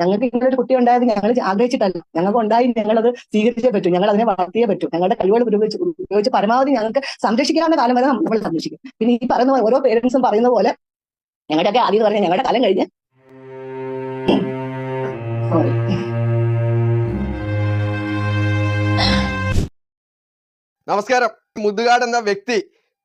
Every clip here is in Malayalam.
ഞങ്ങൾക്ക് ഇങ്ങനെ ഒരു കുട്ടി ഉണ്ടായത് ഞങ്ങൾ ആഗ്രഹിച്ചിട്ടല്ല. ഞങ്ങൾക്ക് ഉണ്ടായി അത് സ്വീകരിച്ചേ പറ്റൂ. ഞങ്ങൾ അതിനെ വളർത്തിയേ പറ്റൂ. ഞങ്ങളുടെ കഴിവുകൾ ഉപയോഗിച്ച് ഉപയോഗിച്ച് പരമാവധി ഞങ്ങൾക്ക് സംരക്ഷിക്കാവുന്ന കാലം വരെ നമ്മൾ സംരക്ഷിക്കും. പിന്നെ ഈ പറയുന്ന ഓരോ പേരൻസും പറയുന്ന പോലെ ഞങ്ങളുടെയൊക്കെ ആദ്യം പറഞ്ഞ ഞങ്ങളുടെ കാലം കഴിഞ്ഞ് നമസ്കാരം. മുതുകാട് എന്ന വ്യക്തി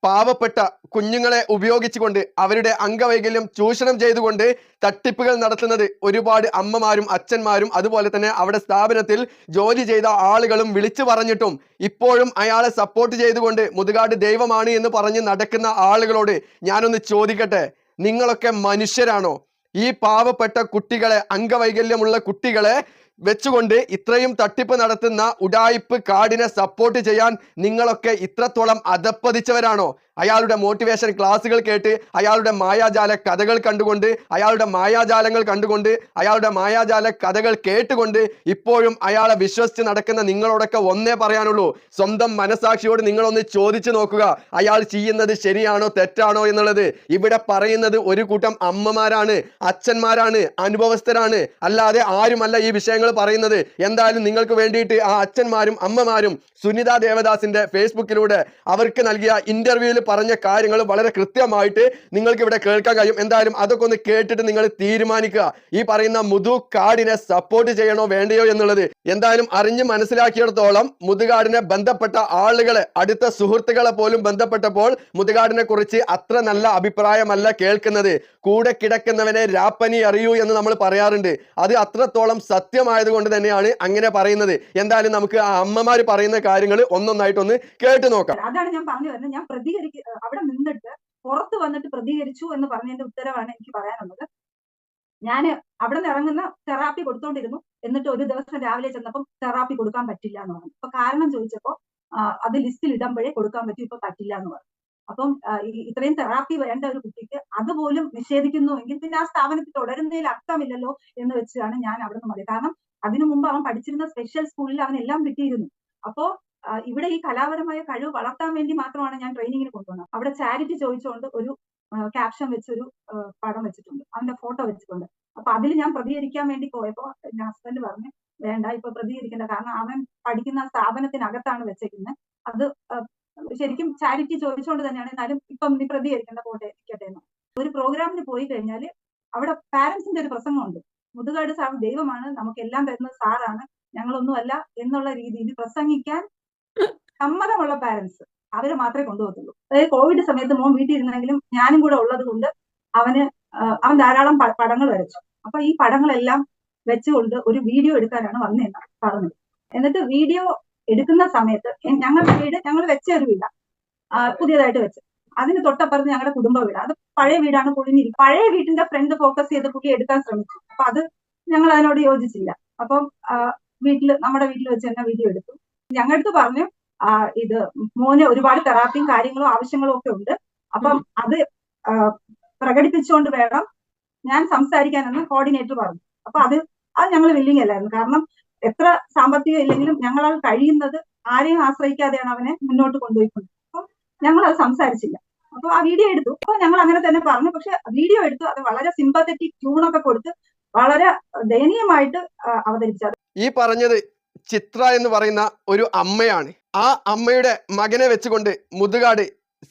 പാവപ്പെട്ട കുഞ്ഞുങ്ങളെ ഉപയോഗിച്ചുകൊണ്ട് അവരുടെ അംഗവൈകല്യം ചൂഷണം ചെയ്തുകൊണ്ട് തട്ടിപ്പുകൾ നടത്തുന്നത് ഒരുപാട് അമ്മമാരും അച്ഛന്മാരും അതുപോലെ തന്നെ അവിടെ സ്ഥാപനത്തിൽ ജോലി ചെയ്ത ആളുകളും വിളിച്ചു പറഞ്ഞിട്ടും ഇപ്പോഴും അയാളെ സപ്പോർട്ട് ചെയ്തുകൊണ്ട് മുതുകാട് ദൈവമാണ് എന്ന് പറഞ്ഞ് നടക്കുന്ന ആളുകളോട് ഞാനൊന്ന് ചോദിക്കട്ടെ? നിങ്ങളൊക്കെ മനുഷ്യരാണോ? ഈ പാവപ്പെട്ട കുട്ടികളെ അംഗവൈകല്യമുള്ള കുട്ടികളെ വെച്ചുകൊണ്ട് ഇത്രയും തട്ടിപ്പ് നടത്തുന്ന ഉഡായിപ്പ് കാർഡിനെ സപ്പോർട്ട് ചെയ്യാൻ നിങ്ങളൊക്കെ ഇത്രത്തോളം അധപ്പതിച്ചവരാണോ? അയാളുടെ മോട്ടിവേഷൻ ക്ലാസ്സുകൾ കേട്ട് അയാളുടെ മായാജാല കഥകൾ കണ്ടുകൊണ്ട് അയാളുടെ മായാജാലങ്ങൾ കണ്ടുകൊണ്ട് അയാളുടെ മായാജാല കഥകൾ കേട്ടുകൊണ്ട് ഇപ്പോഴും അയാളെ വിശ്വസിച്ച് നടക്കുന്ന നിങ്ങളോടൊക്കെ ഒന്നേ പറയാനുള്ളൂ. സ്വന്തം മനസാക്ഷിയോട് നിങ്ങളൊന്ന് ചോദിച്ചു നോക്കുക. അയാൾ ചെയ്യുന്നത് ശരിയാണോ തെറ്റാണോ എന്നുള്ളത്. ഇവിടെ പറയുന്നത് ഒരു കൂട്ടം അമ്മമാരാണ് അച്ഛന്മാരാണ് അനുഭവസ്ഥരാണ്. അല്ലാതെ ആരുമല്ല ഈ വിഷയങ്ങൾ പറയുന്നത്. എന്തായാലും നിങ്ങൾക്ക് വേണ്ടിയിട്ട് ആ അച്ഛന്മാരും അമ്മമാരും സുനിത ദേവദാസിന്റെ ഫേസ്ബുക്കിലൂടെ അവർക്ക് നൽകിയ ഇന്റർവ്യൂവിൽ പറഞ്ഞ കാര്യങ്ങൾ വളരെ കൃത്യമായിട്ട് നിങ്ങൾക്ക് ഇവിടെ കേൾക്കാൻ കഴിയും. എന്തായാലും അതൊക്കെ ഒന്ന് കേട്ടിട്ട് നിങ്ങൾ തീരുമാനിക്കുക. ഈ പറയുന്ന മുതു കാടിനെ സപ്പോർട്ട് ചെയ്യണോ വേണ്ടയോ എന്നുള്ളത് എന്തായാലും അറിഞ്ഞ് മനസ്സിലാക്കിയിടത്തോളം മുതുകാടിനെ ബന്ധപ്പെട്ട ആളുകളെ അടുത്ത സുഹൃത്തുക്കളെ പോലും ബന്ധപ്പെട്ടപ്പോൾ മുതുകാടിനെ കുറിച്ച് അത്ര നല്ല അഭിപ്രായമല്ല കേൾക്കുന്നത്. കൂടെ കിടക്കുന്നവനെ രാപ്പനി അറിയൂ എന്ന് നമ്മൾ പറയാറുണ്ട്. അത് അത്രത്തോളം സത്യമായത് കൊണ്ട് തന്നെയാണ് അങ്ങനെ പറയുന്നത്. എന്തായാലും നമുക്ക് ആ അമ്മമാര് പറയുന്ന കാര്യങ്ങൾ ഒന്നൊന്നായിട്ടൊന്ന് കേട്ടു നോക്കാം. അതാണ് ഞാൻ പറഞ്ഞു വരുന്നത്. ഞാൻ പ്രതികരിക്ക അവിടെ നിന്നിട്ട് പുറത്ത് വന്നിട്ട് പ്രതികരിച്ചു എന്ന് പറഞ്ഞതിന്റെ ഉത്തരവാണ് എനിക്ക് പറയാനുള്ളത്. ഞാൻ അവിടെ നിന്ന് ഇറങ്ങുന്ന തെറാപ്പി കൊടുത്തോണ്ടിരുന്നു. എന്നിട്ട് ഒരു ദിവസം രാവിലെ ചെന്നപ്പം തെറാപ്പി കൊടുക്കാൻ പറ്റില്ല എന്ന് പറഞ്ഞു. അപ്പൊ കാരണം ചോദിച്ചപ്പോ അത് ലിസ്റ്റിൽ ഇടുമ്പോഴേ കൊടുക്കാൻ പറ്റും ഇപ്പൊ പറ്റില്ല എന്ന് പറഞ്ഞു. അപ്പം ഇത്രയും തെറാപ്പി വേണ്ട ഒരു കുട്ടിക്ക് അതുപോലും നിഷേധിക്കുന്നുവെങ്കിൽ പിന്നെ ആ സ്ഥാപനത്തിൽ തുടരുന്നതിൽ അർത്ഥമില്ലല്ലോ എന്ന് വെച്ചാണ് ഞാൻ അവിടെ നിന്ന് മതി. കാരണം അതിനു മുമ്പ് അവൻ പഠിച്ചിരുന്ന സ്പെഷ്യൽ സ്കൂളിൽ അവൻ എല്ലാം കിട്ടിയിരുന്നു. അപ്പോ ഇവിടെ ഈ കലാപരമായ കഴിവ് വളർത്താൻ വേണ്ടി മാത്രമാണ് ഞാൻ ട്രെയിനിങ്ങിന് കൊണ്ടുവന്നത്. അവിടെ ചാരിറ്റി ചോദിച്ചുകൊണ്ട് ഒരു ക്യാപ്ഷൻ വെച്ചൊരു പടം വെച്ചിട്ടുണ്ട്. അവന്റെ ഫോട്ടോ വെച്ചിട്ടുണ്ട്. അപ്പൊ അതിൽ ഞാൻ പ്രതികരിക്കാൻ വേണ്ടി പോയപ്പോ എന്റെ ഹസ്ബൻഡ് പറഞ്ഞു വേണ്ട ഇപ്പൊ പ്രതികരിക്കേണ്ട. കാരണം അവൻ പഠിക്കുന്ന സ്ഥാപനത്തിനകത്താണ് വെച്ചേക്കുന്നത് അത് ശരിക്കും ചാരിറ്റി ചോദിച്ചുകൊണ്ട് തന്നെയാണ്. എന്നാലും ഇപ്പം നീ പ്രതികരിക്കേണ്ട പോട്ടെ ഇരിക്കട്ടെ എന്ന്. ഒരു പ്രോഗ്രാമിന് പോയി കഴിഞ്ഞാൽ അവിടെ പാരന്റ്സിന്റെ ഒരു പ്രസംഗമുണ്ട്. മുതുകാട് സാർ ദൈവമാണ് നമുക്ക് എല്ലാം തരുന്ന സാറാണ്. ഞങ്ങളൊന്നുമല്ല എന്നുള്ള രീതിയിൽ പ്രസംഗിക്കാൻ സമ്മതമുള്ള പാരന്റ്സ് അവരെ മാത്രമേ കൊണ്ടുപോകത്തുള്ളൂ. അതായത് കോവിഡ് സമയത്ത് മോൻ വീട്ടിൽ ഇരുന്നെങ്കിലും ഞാനും കൂടെ ഉള്ളത് കൊണ്ട് അവന് അവൻ ധാരാളം പടങ്ങൾ വരച്ചു. അപ്പൊ ഈ പടങ്ങളെല്ലാം വെച്ചുകൊണ്ട് ഒരു വീഡിയോ എടുക്കാനാണ് വന്നതെന്നാണ് പറഞ്ഞത്. എന്നിട്ട് വീഡിയോ എടുക്കുന്ന സമയത്ത് ഞങ്ങളുടെ വീട് ഞങ്ങൾ വെച്ച ഒരു വീട. പുതിയതായിട്ട് വെച്ച്. അതിന് തൊട്ടപ്പുറത്ത് ഞങ്ങളുടെ കുടുംബ വീട്. അത് പഴയ വീടാണ് പൊളിഞ്ഞിരിക്കും പഴയ വീട്ടിന്റെ ഫ്രണ്ട് ഫോക്കസ് ചെയ്ത് പുള്ളി എടുക്കാൻ ശ്രമിച്ചു. അപ്പൊ അത് ഞങ്ങൾ അതിനോട് യോജിച്ചില്ല. അപ്പം വീട്ടിൽ നമ്മുടെ വീട്ടിൽ വെച്ച് തന്നെ വീഡിയോ എടുത്തു. ഞങ്ങളുടെ പറഞ്ഞു ഇത് മോന് ഒരുപാട് തെറാപ്പിയും കാര്യങ്ങളും ആവശ്യങ്ങളും ഒക്കെ ഉണ്ട്. അപ്പം അത് പ്രകടിപ്പിച്ചുകൊണ്ട് വേണം ഞാൻ സംസാരിക്കാനെന്ന് കോർഡിനേറ്റർ പറഞ്ഞു. അപ്പൊ അത് അത് ഞങ്ങൾ വില്ലിങ് അല്ലായിരുന്നു. കാരണം എത്ര സാമ്പത്തികം ഇല്ലെങ്കിലും ഞങ്ങളാൽ കഴിയുന്നത് ആരെയും ആശ്രയിക്കാതെയാണ് അവനെ മുന്നോട്ട് കൊണ്ടുപോയിക്കൊണ്ട്. അപ്പം ഞങ്ങൾ അത് സംസാരിച്ചില്ല. അപ്പൊ ആ വീഡിയോ എടുത്തു. അപ്പൊ ഞങ്ങൾ അങ്ങനെ തന്നെ പറഞ്ഞു. പക്ഷെ വീഡിയോ എടുത്തു. അത് വളരെ സിമ്പത്തറ്റിക് ട്യൂണൊക്കെ കൊടുത്ത് വളരെ ദയനീയമായിട്ട് അവതരിച്ചത് അവതരിപ്പിച്ചു. ഈ പറഞ്ഞത് ചിത്ര എന്ന് പറയുന്ന ഒരു അമ്മയാണ്. ആ അമ്മയുടെ മകനെ വെച്ചുകൊണ്ട് മുതുകാട്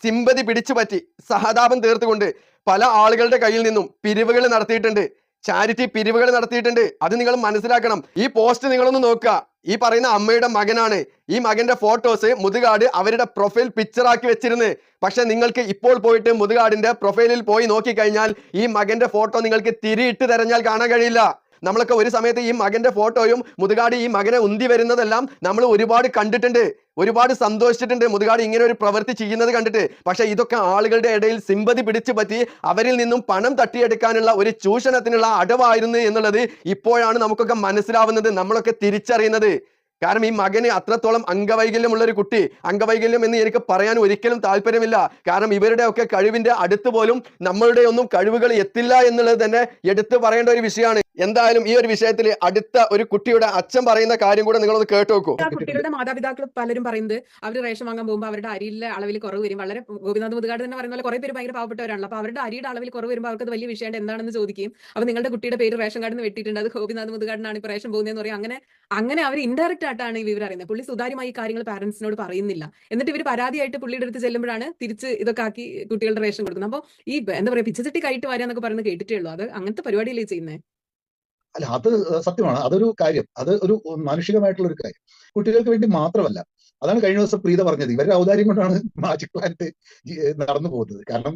സിമ്പതി പിടിച്ചു പറ്റി സഹതാപം തീർത്തുകൊണ്ട് പല ആളുകളുടെ കയ്യിൽ നിന്നും പിരിവുകൾ നടത്തിയിട്ടുണ്ട്. ചാരിറ്റി പിരിവുകൾ നടത്തിയിട്ടുണ്ട്. അത് നിങ്ങൾ മനസ്സിലാക്കണം. ഈ പോസ്റ്റ് നിങ്ങളൊന്ന് നോക്കുക. ഈ പറയുന്ന അമ്മയുടെ മകനാണ്. ഈ മകന്റെ ഫോട്ടോസ് മുതുകാട് അവരുടെ പ്രൊഫൈൽ പിക്ചർ ആക്കി വെച്ചിരുന്നു. പക്ഷെ നിങ്ങൾക്ക് ഇപ്പോൾ പോയിട്ട് മുതുകാടിന്റെ പ്രൊഫൈലിൽ പോയി നോക്കിക്കഴിഞ്ഞാൽ ഈ മകന്റെ ഫോട്ടോ നിങ്ങൾക്ക് തിരിയിട്ട് തെരഞ്ഞാൽ കാണാൻ കഴിയില്ല. നമ്മളൊക്കെ ഒരു സമയത്ത് ഈ മകന്റെ ഫോട്ടോയും മുതുകാട് ഈ മകനെ ഉന്തി വരുന്നതെല്ലാം നമ്മൾ ഒരുപാട് കണ്ടിട്ടുണ്ട്. ഒരുപാട് സന്തോഷിച്ചിട്ടുണ്ട്. മുതുകാട് ഇങ്ങനെ ഒരു പ്രവൃത്തി ചെയ്യുന്നത് കണ്ടിട്ട്. പക്ഷേ ഇതൊക്കെ ആളുകളുടെ ഇടയിൽ സിമ്പതി പിടിച്ചു പറ്റി അവരിൽ നിന്നും പണം തട്ടിയെടുക്കാനുള്ള ഒരു ചൂഷണത്തിനുള്ള അടവായിരുന്നു എന്നുള്ളത് ഇപ്പോഴാണ് നമുക്കൊക്കെ മനസ്സിലാവുന്നത് നമ്മളൊക്കെ തിരിച്ചറിയുന്നത്. കാരണം ഈ മകന് അത്രത്തോളം അംഗവൈകല്യമുള്ള ഒരു കുട്ടി. അംഗവൈകല്യം എന്ന് എനിക്ക് പറയാൻ ഒരിക്കലും താല്പര്യമില്ല. കാരണം ഇവരുടെ ഒക്കെ കഴിവിന്റെ അടുത്ത് പോലും നമ്മളുടെ ഒന്നും കഴിവുകൾ എത്തില്ല എന്നുള്ളത് തന്നെ എടുത്തു പറയേണ്ട ഒരു വിഷയമാണ്. എന്തായാലും ഈ ഒരു വിഷയത്തിൽ അടുത്ത ഒരു കുട്ടിയുടെ അച്ഛൻ പറയുന്ന കാര്യം കൂടെ നിങ്ങളൊന്ന് കേട്ടു നോക്കൂ കുട്ടികളുടെ മാതാപിതാക്കൾ പലരും പറയുന്നത് അവർ റേഷൻ വാങ്ങാൻ പോകുമ്പോൾ അവരുടെ അരിയിലെ അളവിൽ കുറവ് വരും. വളരെ ഗോപിനാഥ് മുതുകാട് തന്നെ പറയുന്ന പോലെ കുറെ പേര് ഭയങ്കര പാവപ്പെട്ടവരാണല്ലോ. അപ്പൊ അവരുടെ അരിയുടെ അളവിൽ കുറവ് വരുമ്പോൾ അവർക്ക് വലിയ വിഷയം എന്താണെന്ന് ചോദിക്കും. അപ്പൊ നിങ്ങളുടെ കുട്ടിയുടെ പേര് റേഷൻ കാർഡിൽ വെട്ടിയിട്ടുണ്ട്. അത് ഗോപിനാഥ് മുതുകാടിനാണ് ഇപ്പൊ റേഷൻ പോകുന്നതെന്ന് പറയും. അങ്ങനെ അങ്ങനെ അവർ ഇൻഡയറക്റ്റ് ആയിട്ടാണ് ഈ വിവരം അറിയുന്നത്. പുള്ളി സുതാര്യമായി ഈ കാര്യങ്ങൾ പാരന്റ്സിനോട് പറയുന്നില്ല. എന്നിട്ട് ഇവർ പരാതിയായിട്ട് പുള്ളിയുടെ അടുത്ത് ചെല്ലുമ്പോഴാണ് തിരിച്ച് ഇതൊക്കെ ആക്കി കുട്ടികളുടെ റേഷൻ കൊടുക്കുന്നത്. അപ്പോൾ ഈ എന്താ പറയുക പിച്ചച്ചട്ടി കൈയിട്ട് വരാന്നൊക്കെ പറയുന്നത് കേട്ടിട്ടേ ഉള്ളൂ. അത് അങ്ങനത്തെ പരിപാടിയല്ലേ ചെയ്യുന്നത് അല്ല അത് സത്യമാണ്. അതൊരു കാര്യം. അത് ഒരു മാനുഷികമായിട്ടുള്ള ഒരു കാര്യം. കുട്ടികൾക്ക് വേണ്ടി മാത്രമല്ല അതാണ് കഴിഞ്ഞ ദിവസം പ്രീത പറഞ്ഞത്. ഇവരുടെ ഔദാര്യം കൊണ്ടാണ് മാജിക് പ്ലാന്റ് നടന്നു പോകുന്നത്. കാരണം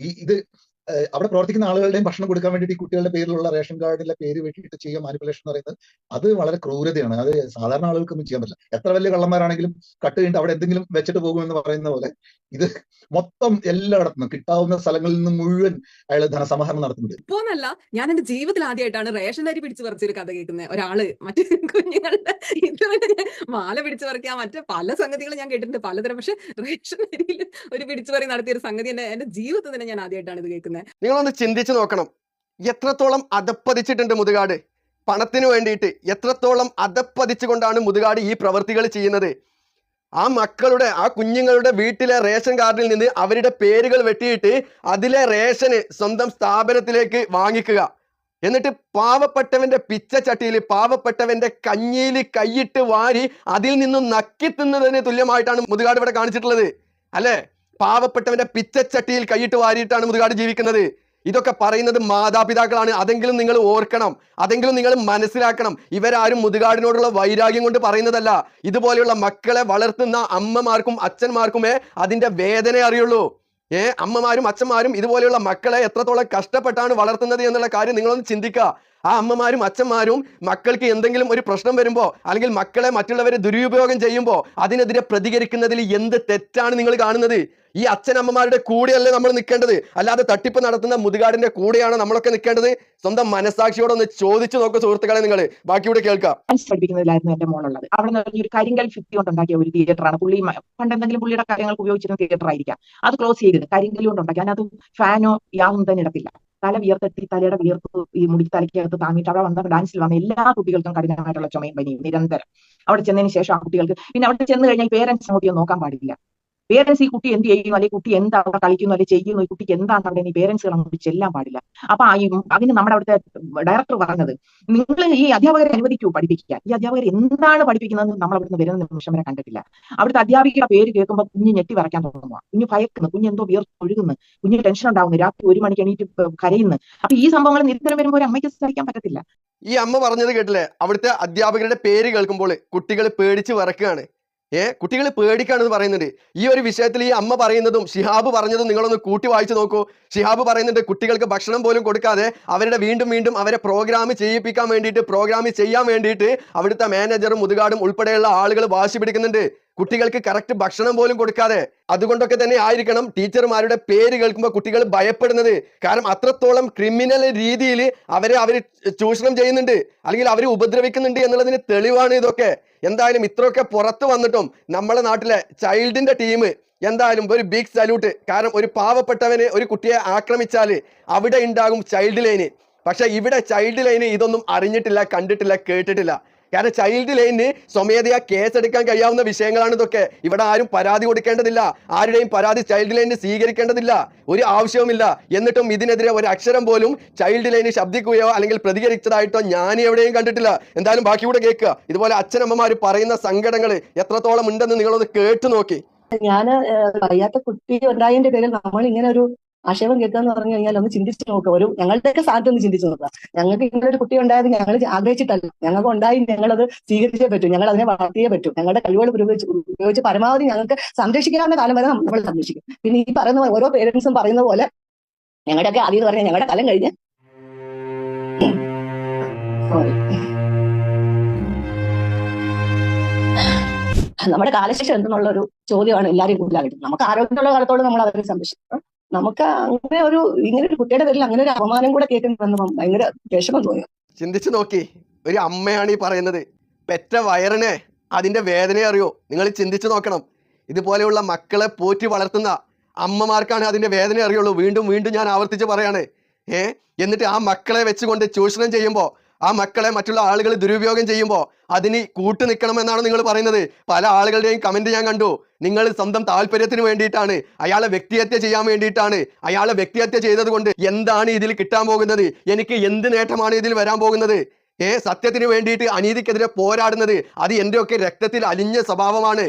ഈ ഇത് അവിടെ പ്രവർത്തിക്കുന്ന ആളുകളുടെയും ഭക്ഷണം കൊടുക്കാൻ വേണ്ടിയിട്ട് ഈ കുട്ടികളുടെ പേരിലുള്ള റേഷൻ കാർഡിലെ പേര് വെട്ടിയിട്ട് ചെയ്യുക മാനിപ്പുലേഷൻ എന്ന് പറയുന്നത് അത് വളരെ ക്രൂരതയാണ്. അത് സാധാരണ ആളുകൾക്കൊന്നും ചെയ്യാൻ പറ്റില്ല. എത്ര വലിയ കള്ളന്മാരാണെങ്കിലും കട്ട് കഴിഞ്ഞിട്ട് അവിടെ എന്തെങ്കിലും വെച്ചിട്ട് പോകുമെന്ന് പറയുന്ന പോലെ ഇത് മൊത്തം എല്ലായിടത്തും കിട്ടാവുന്ന സ്ഥലങ്ങളിൽ നിന്ന് മുഴുവൻ അയാൾ ധനസമാഹരണം നടത്തുന്നുണ്ട്. ഇപ്പോന്നല്ല ഞാൻ എന്റെ ജീവിതത്തിൽ ആദ്യമായിട്ടാണ് റേഷൻ അരി പിടിച്ചു പറിച്ചൊരു കഥ കേൾക്കുന്നത് ഒരാൾ മറ്റു കുഞ്ഞുങ്ങളുടെ മാല പിടിച്ചു പറിക്കാൻ മറ്റേ പല സംഗതികളും ഞാൻ കേട്ടിട്ടുണ്ട് പലതരം. പക്ഷെ റേഷൻ അരിയിൽ ഒരു പിടിച്ചു പറി നടത്തിയ ഒരു സംഗതി എന്റെ എന്റെ ജീവിതത്തിൽ തന്നെ ഞാൻ ആദ്യമായിട്ടാണ് ഇത് കേൾക്കുന്നത്. നിങ്ങളൊന്ന് ചിന്തിച്ചു നോക്കണം. എത്രത്തോളം അതപ്പതിച്ചിട്ടുണ്ട് മുതുകാട്? പണത്തിന് വേണ്ടിയിട്ട് എത്രത്തോളം അതപ്പതിച്ചുകൊണ്ടാണ് മുതുകാട് ഈ പ്രവൃത്തികൾ ചെയ്യുന്നത്? ആ മക്കളുടെ ആ കുഞ്ഞുങ്ങളുടെ വീട്ടിലെ റേഷൻ കാർഡിൽ നിന്ന് അവരുടെ പേരുകൾ വെട്ടിയിട്ട് അതിലെ റേഷന് സ്വന്തം സ്ഥാപനത്തിലേക്ക് വാങ്ങിക്കുക. എന്നിട്ട് പാവപ്പെട്ടവന്റെ പിച്ചച്ചട്ടിയിൽ പാവപ്പെട്ടവന്റെ കഞ്ഞിയിൽ കൈയിട്ട് വാരി അതിൽ നിന്നും നക്കി തിന്നതിന് തുല്യമായിട്ടാണ് മുതുകാട് ഇവിടെ കാണിച്ചിട്ടുള്ളത്. അല്ലേ? പാവപ്പെട്ടവന്റെ പിച്ചച്ചട്ടിയിൽ കൈയിട്ട് വാരിയിട്ടാണ് മുതുകാട് ജീവിക്കുന്നത്. ഇതൊക്കെ പറയുന്നത് മാതാപിതാക്കളാണ്. അതെങ്കിലും നിങ്ങൾ ഓർക്കണം. അതെങ്കിലും നിങ്ങൾ മനസ്സിലാക്കണം. ഇവരാരും മുതുകാടിനോടുള്ള വൈരാഗ്യം കൊണ്ട് പറയുന്നതല്ല. ഇതുപോലെയുള്ള മക്കളെ വളർത്തുന്ന അമ്മമാർക്കും അച്ഛന്മാർക്കുമേ അതിന്റെ വേദന അറിയുള്ളൂ. ഏ അമ്മമാരും അച്ഛന്മാരും ഇതുപോലെയുള്ള മക്കളെ എത്രത്തോളം കഷ്ടപ്പെട്ടാണ് വളർത്തുന്നത് എന്നുള്ള കാര്യം നിങ്ങളൊന്ന് ചിന്തിക്കുക. ആ അമ്മമാരും അച്ഛന്മാരും മക്കൾക്ക് എന്തെങ്കിലും ഒരു പ്രശ്നം വരുമ്പോൾ അല്ലെങ്കിൽ മക്കളെ മറ്റുള്ളവരെ ദുരുപയോഗം ചെയ്യുമ്പോൾ അതിനെതിരെ പ്രതികരിക്കുന്നതിൽ എന്ത് തെറ്റാണ് നിങ്ങൾ കാണുന്നത്? ഈ അച്ഛനമ്മമാരുടെ കൂടെയല്ലേ നമ്മൾ നിൽക്കേണ്ടത്? അല്ലാതെ തട്ടിപ്പ് നടത്തുന്ന മുതുകാടിന്റെ കൂടെയാണ് നമ്മളൊക്കെ നിൽക്കേണ്ടത്? സ്വന്തം മനസാക്ഷിയോട് ഒന്ന് ചോദിച്ചു നോക്കുക സുഹൃത്തുക്കളെ നിങ്ങൾ. ബാക്കിയൂടെ കേൾക്കാം. ഡാൻസ് പഠിപ്പിക്കുന്നതിലായിരുന്നു എന്റെ മോളുള്ളത് അവിടെ നിന്ന് ഒരു കരിങ്കൽ ഭിത്തി കൊണ്ടുണ്ടാക്കിയ ഒരു തിയേറ്ററാണ്. പുള്ളി പണ്ട് എന്തെങ്കിലും പുള്ളിയുടെ കാര്യങ്ങൾ ഉപയോഗിച്ചിരുന്ന തിയേറ്റർ ആയിരിക്കാം അത് ക്ലോസ് ചെയ്തിരുന്നു. കരിങ്കൽ കൊണ്ടുണ്ടാക്കി. അതിനകത്ത് ഫാനോ യാതൊന്നും തന്നെ ഇടത്തില്ല. തല വിയർത്തെത്തി തലയുടെ വിയർപ്പ് ഈ മുടി തലയ്ക്കകത്ത് താങ്ങിയിട്ട് അവിടെ വന്ന ഡാൻസിൽ വന്ന എല്ലാ കുട്ടികൾക്കും കഠിനമായിട്ടുള്ള ചുമയും പനിയും നിരന്തരം. അവിടെ ചെന്നതിന് ശേഷം ആ കുട്ടികൾക്ക് പിന്നെ അവിടെ ചെന്ന് കഴിഞ്ഞാൽ പേരൻസ് അങ്ങോട്ട് നോക്കാൻ പാടില്ല. പേരൻസ് ഈ കുട്ടി എന്ത് ചെയ്യുന്നു അല്ലെങ്കിൽ കുട്ടി എന്താ അവിടെ കളിക്കുന്നു? അല്ലെങ്കിൽ ചെയ്യുന്നു? ഈ കുട്ടിക്ക് എന്താണ് അവിടെ ഈ പേരൻസുകൾ അങ്ങോട്ട് ചെല്ലാൻ പാടില്ല. അപ്പൊ അതിന് നമ്മുടെ അവിടുത്തെ ഡയറക്ടർ പറഞ്ഞത് നിങ്ങൾ ഈ അധ്യാപകരെ അനുവദിക്കൂ പഠിപ്പിക്കാൻ. ഈ അധ്യാപകർ എന്താണ് പഠിപ്പിക്കുന്നത് നമ്മൾ അവിടുന്ന് വരുന്ന നിമിഷം വരെ കണ്ടിട്ടില്ല. അവിടുത്തെ അധ്യാപികയുടെ പേര് കേൾക്കുമ്പോൾ കുഞ്ഞ് ഞെട്ടി വരയ്ക്കാൻ തുടങ്ങുക കുഞ്ഞ് ഭയക്കുന്നു. കുഞ്ഞ് എന്തോ വിയർത്തൊഴുകുന്നു. കുഞ്ഞ് ടെൻഷൻ ഉണ്ടാവുന്നു. രാത്രി ഒരു മണിക്ക് എണീറ്റ് കരയുന്നു. അപ്പൊ ഈ സംഭവങ്ങൾ നിരന്തരം വരുമ്പോൾ അമ്മയ്ക്ക് സഹിക്കാൻ പറ്റത്തില്ല. ഈ അമ്മ പറഞ്ഞത് കേട്ടില്ലേ? അവിടുത്തെ അധ്യാപകരുടെ പേര് കേൾക്കുമ്പോൾ കുട്ടികൾ പേടിച്ച് വിറക്കുകയാണ് ഏ കുട്ടികൾ പേടിക്കാണെന്ന് പറയുന്നുണ്ട്. ഈ ഒരു വിഷയത്തിൽ ഈ അമ്മ പറയുന്നതും ഷിഹാബ് പറഞ്ഞതും നിങ്ങളൊന്ന് കൂട്ടി വായിച്ചു നോക്കൂ. ഷിഹാബ് പറയുന്നുണ്ട് കുട്ടികൾക്ക് ഭക്ഷണം പോലും കൊടുക്കാതെ അവരുടെ വീണ്ടും വീണ്ടും അവരെ പ്രോഗ്രാം ചെയ്യിപ്പിക്കാൻ വേണ്ടിയിട്ട് പ്രോഗ്രാം ചെയ്യാൻ വേണ്ടിയിട്ട് അവിടുത്തെ മാനേജറും മുതുകാടും ഉൾപ്പെടെയുള്ള ആളുകൾ വാശി പിടിക്കുന്നുണ്ട്. കുട്ടികൾക്ക് കറക്റ്റ് ഭക്ഷണം പോലും കൊടുക്കാതെ അതുകൊണ്ടൊക്കെ തന്നെ ആയിരിക്കണം ടീച്ചർമാരുടെ പേര് കേൾക്കുമ്പോൾ കുട്ടികൾ ഭയപ്പെടുന്നത്. കാരണം അത്രത്തോളം ക്രിമിനൽ രീതിയിൽ അവരെ അവർ ചൂഷണം ചെയ്യുന്നുണ്ട്. അല്ലെങ്കിൽ അവർ ഉപദ്രവിക്കുന്നുണ്ട് എന്നുള്ളതിന് തെളിവാണ് ഇതൊക്കെ. എന്തായാലും ഇത്രയൊക്കെ പുറത്ത് വന്നിട്ടും നമ്മുടെ നാട്ടിലെ ചൈൽഡിന്റെ ടീം എന്തായാലും ഒരു ബിഗ് സല്യൂട്ട് കാരണം ഒരു പാവപ്പെട്ടവന് ഒരു കുട്ടിയെ ആക്രമിച്ചാൽ അവിടെ ഉണ്ടാകും ചൈൽഡ് ലൈന് പക്ഷെ ഇവിടെ ചൈൽഡ് ലൈന് ഇതൊന്നും അറിഞ്ഞിട്ടില്ല കണ്ടിട്ടില്ല കേട്ടിട്ടില്ല. കാരണം ചൈൽഡ് ലൈനിന് സ്വമേധയാ കേസെടുക്കാൻ കഴിയാവുന്ന വിഷയങ്ങളാണ് ഇതൊക്കെ. ഇവിടെ ആരും പരാതി കൊടുക്കേണ്ടതില്ല. ആരുടെയും പരാതി ചൈൽഡ് ലൈനിന് സ്വീകരിക്കേണ്ടതില്ല. ഒരു ആവശ്യവുമില്ല. എന്നിട്ടും ഇതിനെതിരെ ഒരു അക്ഷരം പോലും ചൈൽഡ് ലൈന് ശബ്ദിക്കുകയോ അല്ലെങ്കിൽ പ്രതികരിച്ചതായിട്ടോ ഞാൻ എവിടെയും കണ്ടിട്ടില്ല. എന്തായാലും ബാക്കി കൂടെ കേൾക്കുക. ഇതുപോലെ അച്ഛനമ്മമാർ പറയുന്ന സങ്കടങ്ങൾ എത്രത്തോളം ഉണ്ടെന്ന് നിങ്ങളൊന്ന് കേട്ടു നോക്കി. ഞാൻ വയ്യാത്ത കുട്ടി ഉണ്ടായതിന്റെ പേരിൽ നമ്മൾ ഇങ്ങനെ ഒരു ആക്ഷേപം കേൾക്കുക എന്ന് പറഞ്ഞു കഴിഞ്ഞാൽ ഒന്ന് ചിന്തിച്ചു നോക്കുക ഒരു ഞങ്ങളുടെയൊക്കെ സ്ഥാനത്ത് ഒന്ന് ചിന്തിച്ചു നോക്കുക ഞങ്ങൾക്ക് ഇങ്ങനെ ഒരു കുട്ടി ഉണ്ടായത് ഞങ്ങൾ ആഗ്രഹിച്ചിട്ടല്ല. ഞങ്ങൾക്ക് ഉണ്ടായി ഞങ്ങളത് സ്വീകരിച്ചേ പറ്റൂ. ഞങ്ങൾ അതിനെ വളർത്തിയേ പറ്റൂ. ഞങ്ങളുടെ കഴിവുകൾ ഉപയോഗിച്ച് ഉപയോഗിച്ച് പരമാവധി ഞങ്ങൾക്ക് സംരക്ഷിക്കാവുന്ന കാലം വരെ നമ്മൾ സംരക്ഷിക്കും. പിന്നെ ഈ പറയുന്ന ഓരോ പേരൻസും പറയുന്ന പോലെ ഞങ്ങളുടെയൊക്കെ ആദ്യം എന്ന് പറഞ്ഞാൽ ഞങ്ങളുടെ കാലം കഴിഞ്ഞ് നമ്മുടെ കാലശേഷം എന്തെന്നുള്ള ഒരു ചോദ്യമാണ് എല്ലാവരും കൂടുതലായിട്ട് നമുക്ക് ആരോഗ്യമുള്ള കാലത്തോട് നമ്മൾ അവരെ സംരക്ഷിക്കണം. നമുക്ക് അങ്ങനെ ഒരു ഇങ്ങനെ ഒരു കുട്ടിയുടെ പേരിൽ അങ്ങനെ ഒരു അപമാനം കൂടെ കേൾക്കുന്നത് ഭയങ്കര വിഷമം തോന്നി. ചിന്തിച്ചു നോക്കി. ഒരു അമ്മയാണ് ഈ പറയുന്നത്. പെറ്റ വയറിനെ അതിന്റെ വേദന അറിയോ? നിങ്ങൾ ചിന്തിച്ചു നോക്കണം. ഇതുപോലെയുള്ള മക്കളെ പോറ്റി വളർത്തുന്ന അമ്മമാർക്കാണ് അതിന്റെ വേദന അറിയുള്ളൂ. വീണ്ടും വീണ്ടും ഞാൻ ആവർത്തിച്ച് പറയാണ്. ഏ? എന്നിട്ട് ആ മക്കളെ വെച്ചുകൊണ്ട് ചൂഷണം ചെയ്യുമ്പോൾ ആ മക്കളെ മറ്റുള്ള ആളുകൾ ദുരുപയോഗം ചെയ്യുമ്പോൾ അതിന് കൂട്ടു നിൽക്കണമെന്നാണ് നിങ്ങൾ പറയുന്നത്. പല ആളുകളുടെയും കമന്റ് ഞാൻ കണ്ടു. നിങ്ങൾ സ്വന്തം താല്പര്യത്തിന് വേണ്ടിയിട്ടാണ്. അയാളെ വ്യക്തിഹത്യ ചെയ്യാൻ വേണ്ടിയിട്ടാണ്. അയാളെ വ്യക്തിഹത്യ ചെയ്തത് എന്താണ് ഇതിൽ കിട്ടാൻ പോകുന്നത്? എനിക്ക് എന്ത് നേട്ടമാണ് ഇതിൽ വരാൻ പോകുന്നത്? ഏ സത്യത്തിന് വേണ്ടിയിട്ട് അനീതിക്കെതിരെ പോരാടുന്നത് അത് എന്റെയൊക്കെ രക്തത്തിൽ അലിഞ്ഞ സ്വഭാവമാണ്.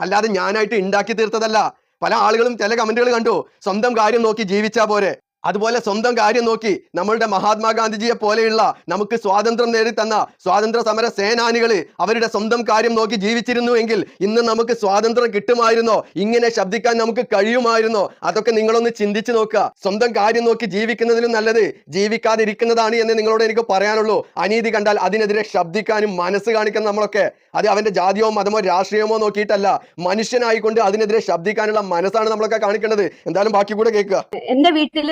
അല്ലാതെ ഞാനായിട്ട് ഉണ്ടാക്കി തീർത്തതല്ല. പല ആളുകളും ചില കമന്റുകൾ കണ്ടു. സ്വന്തം കാര്യം നോക്കി ജീവിച്ചാൽ പോരെ. അതുപോലെ സ്വന്തം കാര്യം നോക്കി നമ്മളുടെ മഹാത്മാഗാന്ധിജിയെ പോലെയുള്ള നമുക്ക് സ്വാതന്ത്ര്യം നേടിത്തന്ന സ്വാതന്ത്ര്യ സമര സേനാനികൾ അവരുടെ സ്വന്തം കാര്യം നോക്കി ജീവിച്ചിരുന്നു എങ്കിൽ ഇന്ന് നമുക്ക് സ്വാതന്ത്ര്യം കിട്ടുമായിരുന്നോ? ഇങ്ങനെ ശബ്ദിക്കാൻ നമുക്ക് കഴിയുമായിരുന്നോ? അതൊക്കെ നിങ്ങളൊന്ന് ചിന്തിച്ചു നോക്കുക. സ്വന്തം കാര്യം നോക്കി ജീവിക്കുന്നതിലും നല്ലത് ജീവിക്കാതിരിക്കുന്നതാണ് എന്ന് നിങ്ങളോട് എനിക്ക് പറയാനുള്ളൂ. അനീതി കണ്ടാൽ അതിനെതിരെ ശബ്ദിക്കാനും മനസ്സ് കാണിക്കുന്ന നമ്മളൊക്കെ അത് അവന്റെ ജാതിയോ മതമോ രാഷ്ട്രീയമോ നോക്കിയിട്ടല്ല. മനുഷ്യനായിക്കൊണ്ട് അതിനെതിരെ ശബ്ദിക്കാനുള്ള മനസ്സാണ് നമ്മളൊക്കെ കാണിക്കേണ്ടത്. എന്തായാലും ബാക്കി കൂടെ കേൾക്കുക. എന്റെ വീട്ടിൽ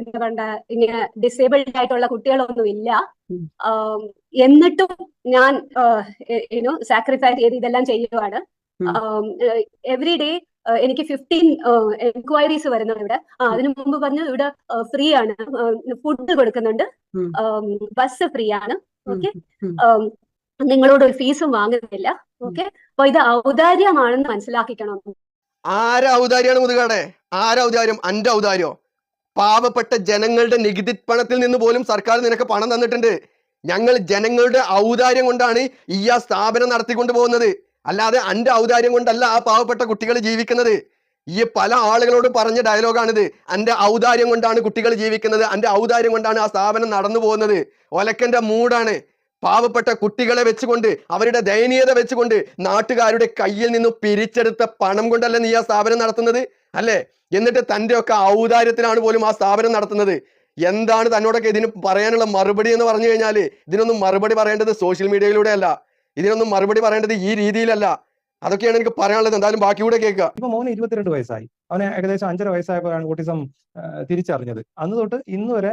എന്താ പറയണ്ട ഇങ്ങനെ ഡിസേബിൾഡ് ആയിട്ടുള്ള കുട്ടികളൊന്നും ഇല്ല. എന്നിട്ടും ഞാൻ യുനോ സാക്രിഫൈസ് ചെയ്ത് ഇതെല്ലാം ചെയ്യുവാണ്. എവറി ഡേ എനിക്ക് ഫിഫ്റ്റീൻ എൻക്വയറീസ് വരുന്നു ഇവിടെ. അതിനു മുമ്പ് പറഞ്ഞു ഇവിടെ ഫ്രീ ആണ്. ഫുഡ് കൊടുക്കുന്നുണ്ട്. ബസ് ഫ്രീ ആണ്. ഓക്കെ നിങ്ങളോട് ഒരു ഫീസും വാങ്ങുന്നില്ല. ഓക്കെ അപ്പൊ ഇത് ഔദാര്യമാണെന്ന് മനസ്സിലാക്കിക്കണം. ആരാ ഔദാര്യാണ് മുതുകാടെ ആരാ ഔദാര്യം അന്റെ ഔദാര്യോ പാവപ്പെട്ട ജനങ്ങളുടെ നികുതി പണത്തിൽ നിന്ന് പോലും സർക്കാർ നിനക്ക് പണം തന്നിട്ടുണ്ട്. ഞങ്ങൾ ജനങ്ങളുടെ ഔദാര്യം കൊണ്ടാണ് ഈ ആ സ്ഥാപനം നടത്തിക്കൊണ്ട് പോകുന്നത്. അല്ലാതെ അന്റെ ഔദാര്യം കൊണ്ടല്ല ആ പാവപ്പെട്ട കുട്ടികൾ ജീവിക്കുന്നത്. ഈ പല ആളുകളോട് പറഞ്ഞ ഡയലോഗാണിത്. അന്റെ ഔദാര്യം കൊണ്ടാണ് കുട്ടികൾ ജീവിക്കുന്നത്. അന്റെ ഔദാര്യം കൊണ്ടാണ് ആ സ്ഥാപനം നടന്നു പോകുന്നത്. ഒലക്കന്റെ മൂടാണ്. പാവപ്പെട്ട കുട്ടികളെ വെച്ചുകൊണ്ട് അവരുടെ ദയനീയത വെച്ചുകൊണ്ട് നാട്ടുകാരുടെ കയ്യിൽ നിന്ന് പിരിച്ചെടുത്ത പണം കൊണ്ടല്ല നീ ആ സ്ഥാപനം നടത്തുന്നത്? അല്ലേ? എന്നിട്ട് തന്റെ ഒക്കെ ഔദാര്യത്തിലാണ് പോലും ആ സ്ഥാപനം നടത്തുന്നത്. എന്താണ് തന്നോടൊക്കെ ഇതിന് പറയാനുള്ള മറുപടി എന്ന് പറഞ്ഞു കഴിഞ്ഞാൽ ഇതിനൊന്നും മറുപടി പറയേണ്ടത് സോഷ്യൽ മീഡിയയിലൂടെ അല്ല ഇതിനൊന്നും മറുപടി പറയേണ്ടത് ഈ രീതിയിലല്ല. അതൊക്കെയാണ് എനിക്ക് പറയാനുള്ളത്. എന്തായാലും ബാക്കി കൂടെ കേൾക്കുക. ഇപ്പൊ മോന് ഇരുപത്തിരണ്ട് വയസ്സായി. അവന് ഏകദേശം അഞ്ചര വയസ്സായപ്പോഴാണ് ഓട്ടിസം തിരിച്ചറിഞ്ഞത്. അന്ന് തൊട്ട് ഇന്ന് വരെ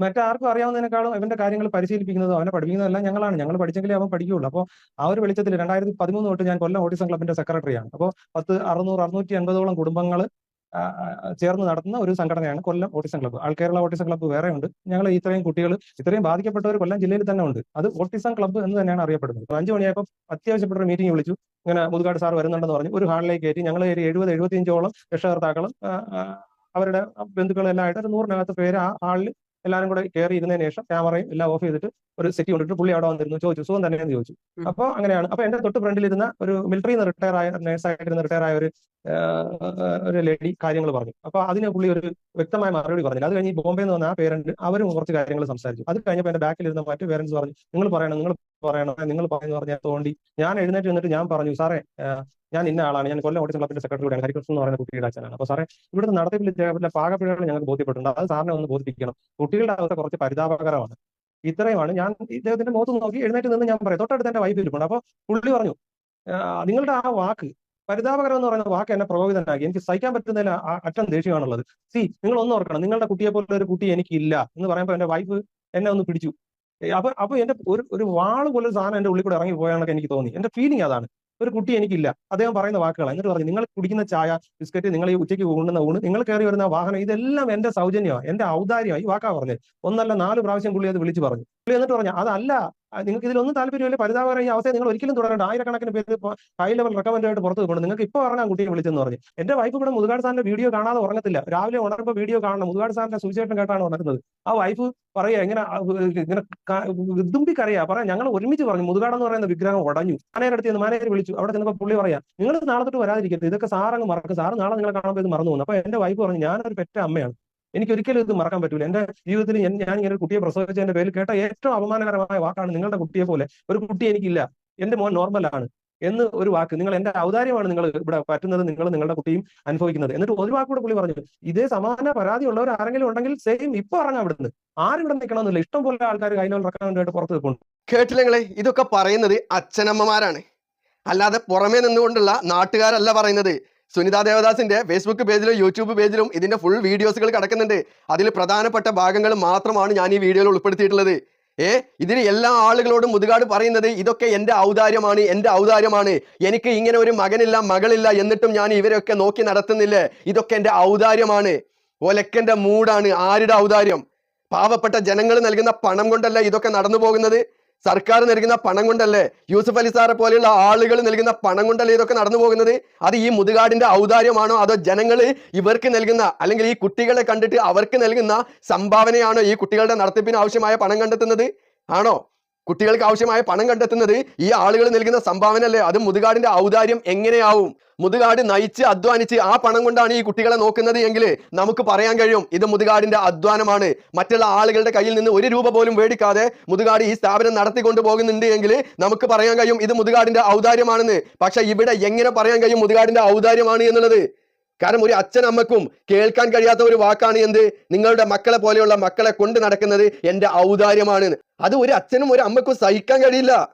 മറ്റാർക്കും അറിയാവുന്നതിനേക്കാളും ഇവന്റെ കാര്യങ്ങൾ പരിശീലിപ്പിക്കുന്നതും അവനെ പഠിപ്പിക്കുന്നതെല്ലാം ഞങ്ങളാണ്. ഞങ്ങൾ പഠിച്ചെങ്കിലേ അവൻ പഠിക്കുകയുള്ളൂ. അപ്പോൾ ആ ഒരു വെളിച്ചത്തിൽ രണ്ടായിരത്തി പതിമൂന്ന് തൊട്ട് ഞാൻ കൊല്ലം ഓട്ടിസം ക്ലബിന്റെ സെക്രട്ടറിയാണ്. അപ്പോൾ പത്ത് അറുന്നൂറ് അറുന്നൂറ്റി അൻപതോളം കുടുംബങ്ങൾ ചേർന്ന് നടത്തുന്ന ഒരു സംഘടനയാണ് Kollam autism club all Kerala autism club വേറെ ഉണ്ട് ഞങ്ങൾ ഇത്രയും കുട്ടികൾ ഇത്രയും ബാധിക്കപ്പെട്ടവർ കൊല്ലം ജില്ലയിൽ തന്നെ ഉണ്ട്. അത് ഓട്ടിസം ക്ലബ്ബ് എന്ന് തന്നെയാണ് അറിയപ്പെടുന്നത്. അഞ്ചു മണിയായപ്പോൾ അത്യാവശ്യപ്പെട്ട ഒരു മീറ്റിംഗ് വിളിച്ചു. ഇങ്ങനെ മുതുകാട് സാർ വരുന്നുണ്ടെന്ന് പറഞ്ഞു. ഒരു ഹാളിലേക്ക് കയറ്റി. ഞങ്ങൾ ഒരു എഴുപത് എഴുപത്തിയഞ്ചോളം രക്ഷകർത്താക്കളും അവരുടെ ബന്ധുക്കളെല്ലാം ആയിട്ട് ഒരു നൂറിനകത്ത് പേര് ആ ഹാളിൽ എല്ലാവരും കൂടെ കയറി ഇരുന്നതിന് ശേഷം ക്യാമറയും എല്ലാം ഓഫ് ചെയ്തിട്ട് ഒരു സെറ്റി കൊണ്ടിട്ട് പുള്ളി അവിടെ വന്നിരുന്നു. ചോദിച്ചു സുഖം തന്നെയെന്ന് ചോദിച്ചു. അപ്പൊ അപ്പോൾ അങ്ങനെയാണ്. അപ്പൊ എന്റെ തൊട്ട് ഫ്രണ്ടിൽ ഇരുന്ന ഒരു മിലിറ്ററിയിൽ നിന്ന് റിട്ടയർ ആയ നേഴ്സായിട്ടിരുന്ന റിട്ടയർ ആയ ഒരു ഒരു ലേഡി കാര്യങ്ങൾ പറഞ്ഞു. അപ്പൊ അതിന് പുള്ളി ഒരു വ്യക്തമായ മറുപടി പറഞ്ഞില്ല. അത് കഴിഞ്ഞ് ബോംബെ എന്ന് പറഞ്ഞാൽ ആ പേരന്റ് അവരും കുറച്ച് കാര്യങ്ങൾ സംസാരിച്ചു. അത് കഴിഞ്ഞപ്പോൾ എന്റെ ബാക്കിൽ ഇരുന്ന മറ്റു പേരൻസ് പറഞ്ഞു നിങ്ങൾ പറയണം നിങ്ങൾ പറയണം നിങ്ങൾ പറയുന്നു പറഞ്ഞാൽ തോണ്ടി ഞാൻ എഴുന്നേറ്റ് വന്നിട്ട് ഞാൻ പറഞ്ഞു സാറേ ഞാൻ ഇന്ന ആളാണ് ഞാൻ കൊല്ലം ഓടിച്ച ക്ലബിന്റെ സെക്രട്ടറിയാണ് ഹരികൃഷ്ണൻ എന്ന് പറയുന്ന കുട്ടിയുടെ അച്ഛനാണ്. അപ്പൊ സാറേ ഇവിടുത്തെ നടത്തിപ്പിൽ പാകപ്പിഴകൾ ഞങ്ങൾക്ക് ബോധ്യപ്പെട്ടിട്ടുണ്ട്. അത് സാറിനെ ഒന്ന് ബോധിപ്പിക്കണം. കുട്ടികളുടെ അവസ്ഥ കുറച്ച് പരിതാപകരമാണ്. ഇത്രയുമാണ്. ഞാൻ ഇദ്ദേഹത്തിന്റെ മുഖത്ത് നോക്കി എഴുന്നേറ്റ് നിന്ന് ഞാൻ പറയാം. തൊട്ടടുത്ത് എന്റെ വൈഫ് ഇരിപ്പുണ്ട് അപ്പൊ പുള്ളി പറഞ്ഞു നിങ്ങളുടെ ആ വാക്ക് പരിതാപകരം എന്ന് പറയുന്ന വാക്ക് എന്നെ പ്രകോപിതനാക്കി. എനിക്ക് സഹിക്കാൻ പറ്റുന്നതിൽ അറ്റം ദേഷ്യമാണുള്ളത്. സി നിങ്ങൾ ഒന്ന് ഓർക്കണം. നിങ്ങളുടെ കുട്ടിയെ പോലെ ഒരു കുട്ടി എനിക്കില്ല എന്ന് പറയുമ്പോൾ എന്റെ വൈഫ് എന്നെ ഒന്ന് പിടിച്ചു. അപ്പൊ അപ്പൊ എന്റെ ഒരു ഒരു വാൾ പോലെ ഒരു സാധനം എന്റെ ഉള്ളിൽ കൂടെ ഇറങ്ങി പോയാണെന്നൊക്കെ എനിക്ക് തോന്നി. എന്റെ ഫീലിംഗ് അതാണ്. ഒരു കുട്ടി എനിക്കില്ല. അദ്ദേഹം പറയുന്ന വാക്കുകൾ എന്നിട്ട് പറഞ്ഞു നിങ്ങൾ കുടിക്കുന്ന ചായ ബിസ്ക്കറ്റ് നിങ്ങൾ ഈ ഉച്ചയ്ക്ക് ഊണുന്ന ഊണ് നിങ്ങൾ കയറി വരുന്ന വാഹനം ഇതെല്ലാം എന്റെ സൗജന്യമാണ്. എന്റെ ഔദാര്യമാണ്. ഈ വാക്കാ പറഞ്ഞത്. ഒന്നല്ല നാല് പ്രാവശ്യം പുള്ളി അത് വിളിച്ചു പറഞ്ഞു. പുള്ളി എന്നിട്ട് പറഞ്ഞു അതല്ല നിങ്ങൾക്ക് ഇതിലൊന്നും താല്പര്യമില്ല പരിതാപകരം ഈ അവസ്ഥയെ നിങ്ങൾ ഒരിക്കലും തുടരേണ്ട. ആയിരക്കണക്കിന് പേര് ഹൈ ലെവൽ റെക്കമെൻഡ് ആയിട്ട് പുറത്ത് പോകണം നിങ്ങൾക്ക് ഇപ്പോൾ പറഞ്ഞാൽ കുട്ടിയെ വിളിച്ചെന്ന് പറഞ്ഞു. എന്റെ വൈഫ് ഇവിടെ മുതുകാട് സാറിന്റെ വീഡിയോ കാണാതെ ഉറങ്ങത്തില്ല. രാവിലെ ഉണർമ്പോൾ വീഡിയോ കാണണം. മുതുകാട് സാറിന്റെ സുവിശേഷം കേട്ടാണ് ഉണർന്നത്. ആ വൈഫ് പറയുക ഇങ്ങനെ ഇങ്ങനെ ഇതുമ്പി കറിയാ പറയാം ഞങ്ങൾ ഒരുമിച്ച് പറഞ്ഞു. മുതുകാട് എന്ന് പറയുന്ന വിഗ്രഹം ഉടഞ്ഞു. മാനേജർ നിന്ന് മാനേജർ വിളിച്ചു. അവിടെ ചെന്നപ്പോൾ പുള്ളി പറയാം നിങ്ങൾ നാളെ തൊട്ട് വരാതിരിക്കരുത്. ഇതൊക്കെ സാറങ്ങ് മറക്കും. സാറ് നാളെ നിങ്ങളെ കാണുമ്പോൾ ഇത് മറന്നു പോകുന്നു അപ്പൊ എന്റെ വൈഫ് പറഞ്ഞു ഞാനൊരു പെറ്റ അമ്മയാണ്. എനിക്ക് ഒരിക്കലും ഇത് മറക്കാൻ പറ്റൂല. എന്റെ ജീവിതത്തിൽ ഞാൻ ഇങ്ങനെ കുട്ടിയെ പ്രസവിച്ചതിന്റെ പേരിൽ കേട്ട ഏറ്റവും അപമാനകരമായ വാക്കാണ് നിങ്ങളുടെ കുട്ടിയെ പോലെ ഒരു കുട്ടി എനിക്കില്ല എന്റെ മോൻ നോർമലാണ് എന്ന് ഒരു വാക്ക്. നിങ്ങൾ എന്റെ ഔദാര്യമാണ് നിങ്ങൾ ഇവിടെ പറ്റുന്നത് നിങ്ങൾ നിങ്ങളുടെ കുട്ടിയും അനുഭവിക്കുന്നത്. എന്നിട്ട് ഒരു വാക്കൂടെ പുള്ളി പറഞ്ഞു ഇതേ സമാന പരാതി ഉള്ളവർ ആരെങ്കിലും ഉണ്ടെങ്കിൽ സെയിം ഇപ്പൊ ഇറങ്ങാം ഇവിടുന്ന് ആരും ഇവിടെ നിൽക്കണമെന്നില്ല ഇഷ്ടം പോലെ ആൾക്കാർ കൈനോൽ വേണ്ടിയിട്ട് പുറത്ത് നിൽക്കുന്നു കേട്ടില്ലങ്ങളെ ഇതൊക്കെ പറയുന്നത് അച്ഛനമ്മമാരാണ്. അല്ലാതെ പുറമേ നിന്നുകൊണ്ടുള്ള നാട്ടുകാരല്ല പറയുന്നത്. സുനിത ദേവദാസിന്റെ ഫേസ്ബുക്ക് പേജിലും യൂട്യൂബ് പേജിലും ഇതിന്റെ ഫുൾ വീഡിയോസുകൾ കിടക്കുന്നുണ്ട്. അതിൽ പ്രധാനപ്പെട്ട ഭാഗങ്ങൾ മാത്രമാണ് ഞാൻ ഈ വീഡിയോയിൽ ഉൾപ്പെടുത്തിയിട്ടുള്ളത്. ഏ ഇതിന് എല്ലാ ആളുകളോടും മുതുകാട് പറയുന്നത് ഇതൊക്കെ എന്റെ ഔദാര്യമാണ് എന്റെ ഔദാര്യമാണ്. എനിക്ക് ഇങ്ങനെ ഒരു മകനില്ല മകളില്ല എന്നിട്ടും ഞാൻ ഇവരൊക്കെ നോക്കി നടത്തുന്നില്ലേ. ഇതൊക്കെ എന്റെ ഔദാര്യമാണ്. ഒലക്കന്റെ മൂടാണ് ആരുടെ ഔദാര്യം? പാവപ്പെട്ട ജനങ്ങൾ നൽകുന്ന പണം കൊണ്ടല്ല ഇതൊക്കെ നടന്നു പോകുന്നത്? സർക്കാർ നൽകുന്ന പണം കൊണ്ടല്ലേ യൂസഫ് അലി സാറെ പോലെയുള്ള ആളുകൾ നൽകുന്ന പണം കൊണ്ടല്ലേ ഇതൊക്കെ നടന്നു പോകുന്നത്? അത് ഈ മുതുകാടിന്റെ ഔദാര്യമാണോ? അതോ ജനങ്ങൾ ഇവർക്ക് നൽകുന്ന അല്ലെങ്കിൽ ഈ കുട്ടികളെ കണ്ടിട്ട് അവർക്ക് നൽകുന്ന സംഭാവനയാണോ ഈ കുട്ടികളുടെ നടത്തിപ്പിന് ആവശ്യമായ പണം കണ്ടെത്തുന്നത്? ആണോ? കുട്ടികൾക്ക് ആവശ്യമായ പണം കണ്ടെത്തുന്നത് ഈ ആളുകൾ നൽകുന്ന സംഭാവന അല്ലേ അത് മുതുകാടിന്റെ ഔദാര്യം എങ്ങനെയാവും? മുതുകാട് നയിച്ച് അധ്വാനിച്ച് ആ പണം കൊണ്ടാണ് ഈ കുട്ടികളെ നോക്കുന്നത് എങ്കിൽ നമുക്ക് പറയാൻ കഴിയും ഇത് മുതുകാടിന്റെ അധ്വാനമാണ്. മറ്റുള്ള ആളുകളുടെ കയ്യിൽ നിന്ന് ഒരു രൂപ പോലും മേടിക്കാതെ മുതുകാട് ഈ സ്ഥാപനം നടത്തിക്കൊണ്ട് പോകുന്നുണ്ട് എങ്കിൽ നമുക്ക് പറയാൻ കഴിയും ഇത് മുതുകാടിന്റെ ഔദാര്യമാണെന്ന്. പക്ഷെ ഇവിടെ എങ്ങനെ പറയാൻ കഴിയും മുതുകാടിന്റെ ഔദാര്യമാണ് എന്നുള്ളത്? കാരണം ഒരു അച്ഛൻ അമ്മക്കും കേൾക്കാൻ കഴിയാത്ത ഒരു വാക്കാണ് എന്ത്? നിങ്ങളുടെ മക്കളെ പോലെയുള്ള മക്കളെ കൊണ്ട് നടക്കുന്നത് എന്റെ ഔദാര്യമാണ്. അത് ഒരു അച്ഛനും ഒരു അമ്മക്കും സഹിക്കാൻ കഴിയില്ല.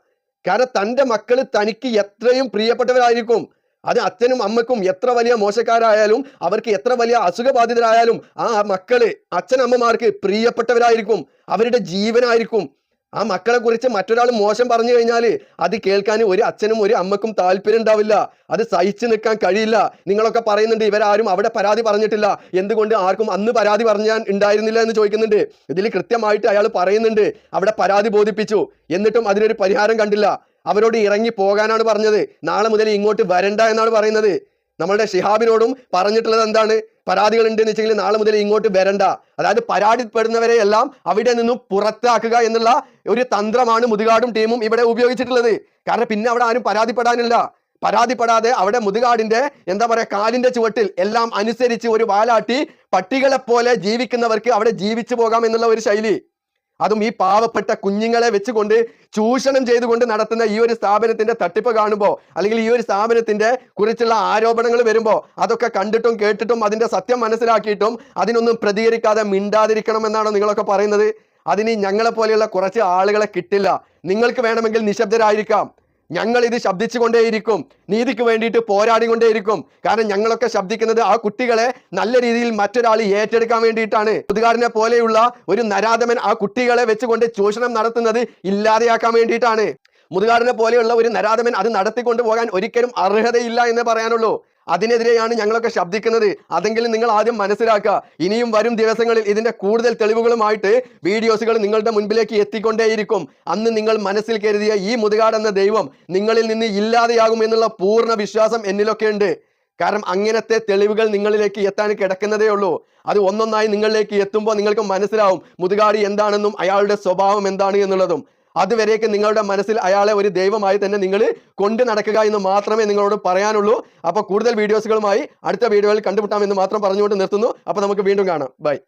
കാരണം തന്റെ മക്കൾ തനിക്ക് എത്രയും പ്രിയപ്പെട്ടവരായിരിക്കും. അത് അച്ഛനും അമ്മക്കും എത്ര വലിയ മോശക്കാരായാലും അവർക്ക് എത്ര വലിയ അസുഖബാധിതരായാലും ആ മക്കൾ അച്ഛനമ്മമാർക്ക് പ്രിയപ്പെട്ടവരായിരിക്കും. അവരുടെ ജീവനായിരിക്കും. ആ മക്കളെ കുറിച്ച് മറ്റൊരാൾ മോശം പറഞ്ഞു കഴിഞ്ഞാൽ അത് കേൾക്കാൻ ഒരു അച്ഛനും ഒരു അമ്മക്കും താല്പര്യം ഉണ്ടാവില്ല. അത് സഹിച്ചു നിൽക്കാൻ കഴിയില്ല. നിങ്ങളൊക്കെ പറയുന്നുണ്ട് ഇവരാരും അവിടെ പരാതി പറഞ്ഞിട്ടില്ല. എന്തുകൊണ്ട് ആർക്കും അന്ന് പരാതി പറഞ്ഞാൽ ഉണ്ടായിരുന്നില്ല എന്ന് ചോദിക്കുന്നുണ്ട്. ഇതിൽ കൃത്യമായിട്ട് അയാൾ പറയുന്നുണ്ട്. അവിടെ പരാതി ബോധിപ്പിച്ചു. എന്നിട്ടും അതിനൊരു പരിഹാരം കണ്ടില്ല. അവരോട് ഇറങ്ങി പോകാനാണ് പറഞ്ഞത്. നാളെ മുതൽ ഇങ്ങോട്ട് വരണ്ട എന്നാണ് പറയുന്നത്. നമ്മളുടെ ഷിഹാബിനോടും പറഞ്ഞിട്ടുള്ളത് എന്താണ്? പരാതികൾ ഉണ്ട് എന്ന് വെച്ചെങ്കിൽ നാളെ മുതൽ ഇങ്ങോട്ട് വരണ്ട. അതായത് പരാതിപ്പെടുന്നവരെ എല്ലാം അവിടെ നിന്നും പുറത്താക്കുക എന്നുള്ള ഒരു തന്ത്രമാണ് മുതുകാടും ടീമും ഇവിടെ ഉപയോഗിച്ചിട്ടുള്ളത്. കാരണം പിന്നെ അവിടെ ആരും പരാതിപ്പെടാനില്ല. പരാതിപ്പെടാതെ അവിടെ മുതുകാടിന്റെ എന്താ പറയാ കാലിന്റെ ചുവട്ടിൽ എല്ലാം അനുസരിച്ച് ഒരു വാലാട്ടി പട്ടികളെ പോലെ ജീവിക്കുന്നവർക്ക് അവിടെ ജീവിച്ചു പോകാം എന്നുള്ള ഒരു ശൈലി. അതും ഈ പാവപ്പെട്ട കുഞ്ഞുങ്ങളെ വെച്ചുകൊണ്ട് ചൂഷണം ചെയ്തുകൊണ്ട് നടത്തുന്ന ഈ ഒരു സ്ഥാപനത്തിന്റെ തട്ടിപ്പ് കാണുമ്പോൾ അല്ലെങ്കിൽ ഈ ഒരു സ്ഥാപനത്തിന്റെ കുറിച്ചുള്ള ആരോപണങ്ങൾ വരുമ്പോൾ അതൊക്കെ കണ്ടിട്ടും കേട്ടിട്ടും അതിന്റെ സത്യം മനസ്സിലാക്കിയിട്ടും അതിനൊന്നും പ്രതികരിക്കാതെ മിണ്ടാതിരിക്കണം എന്നാണോ നിങ്ങളൊക്കെ പറയുന്നത്? അതിന് ഞങ്ങളെ പോലെയുള്ള കുറച്ച് ആളുകളെ കിട്ടില്ല. നിങ്ങൾക്ക് വേണമെങ്കിൽ നിശബ്ദരായിരിക്കാം. ഞങ്ങൾ ഇത് ശബ്ദിച്ചുകൊണ്ടേയിരിക്കും. നീതിക്ക് വേണ്ടിയിട്ട് പോരാടിക്കൊണ്ടേയിരിക്കും. കാരണം ഞങ്ങളൊക്കെ ശബ്ദിക്കുന്നത് ആ കുട്ടികളെ നല്ല രീതിയിൽ മറ്റൊരാൾ ഏറ്റെടുക്കാൻ വേണ്ടിയിട്ടാണ്. പുതുകാരനെ പോലെയുള്ള ഒരു നരാധമൻ ആ കുട്ടികളെ വെച്ചുകൊണ്ട് ചൂഷണം നടത്തുന്നത് ഇല്ലാതെയാക്കാൻ വേണ്ടിയിട്ടാണ്. മുതുകാടിനെ പോലെയുള്ള ഒരു നരാധമൻ അത് നടത്തിക്കൊണ്ടു പോകാൻ ഒരിക്കലും അർഹതയില്ല എന്ന് പറയാനുള്ളൂ. അതിനെതിരെയാണ് ഞങ്ങളൊക്കെ ശബ്ദിക്കുന്നത്. അതെങ്കിലും നിങ്ങൾ ആദ്യം മനസ്സിലാക്കുക. ഇനിയും വരും ദിവസങ്ങളിൽ ഇതിന്റെ കൂടുതൽ തെളിവുകളുമായിട്ട് വീഡിയോസുകൾ നിങ്ങളുടെ മുൻപിലേക്ക് എത്തിക്കൊണ്ടേയിരിക്കും. അന്ന് നിങ്ങൾ മനസ്സിൽ കരുതിയ ഈ മുതുകാട് എന്ന ദൈവം നിങ്ങളിൽ നിന്ന് ഇല്ലാതെയാകും എന്നുള്ള പൂർണ വിശ്വാസം എന്നിലൊക്കെ ഉണ്ട്. കാരണം അങ്ങനത്തെ തെളിവുകൾ നിങ്ങളിലേക്ക് എത്താൻ കിടക്കുന്നതേ ഉള്ളൂ. അത് ഒന്നൊന്നായി നിങ്ങളിലേക്ക് എത്തുമ്പോൾ നിങ്ങൾക്ക് മനസ്സിലാവും മുതുകാടി എന്താണെന്നും അയാളുടെ സ്വഭാവം എന്താണ് എന്നുള്ളതും. അതുവരേക്ക് നിങ്ങളുടെ മനസ്സിൽ അയാളെ ഒരു ദൈവമായി തന്നെ നിങ്ങൾ കൊണ്ടു നടക്കുക എന്ന് മാത്രമേ നിങ്ങളോട് പറയാനുള്ളൂ. അപ്പോൾ കൂടുതൽ വീഡിയോസുകളുമായി അടുത്ത വീഡിയോയിൽ കണ്ടുമുട്ടാമെന്ന് മാത്രം പറഞ്ഞുകൊണ്ട് നിർത്തുന്നു. അപ്പോൾ നമുക്ക് വീണ്ടും കാണാം. ബൈ.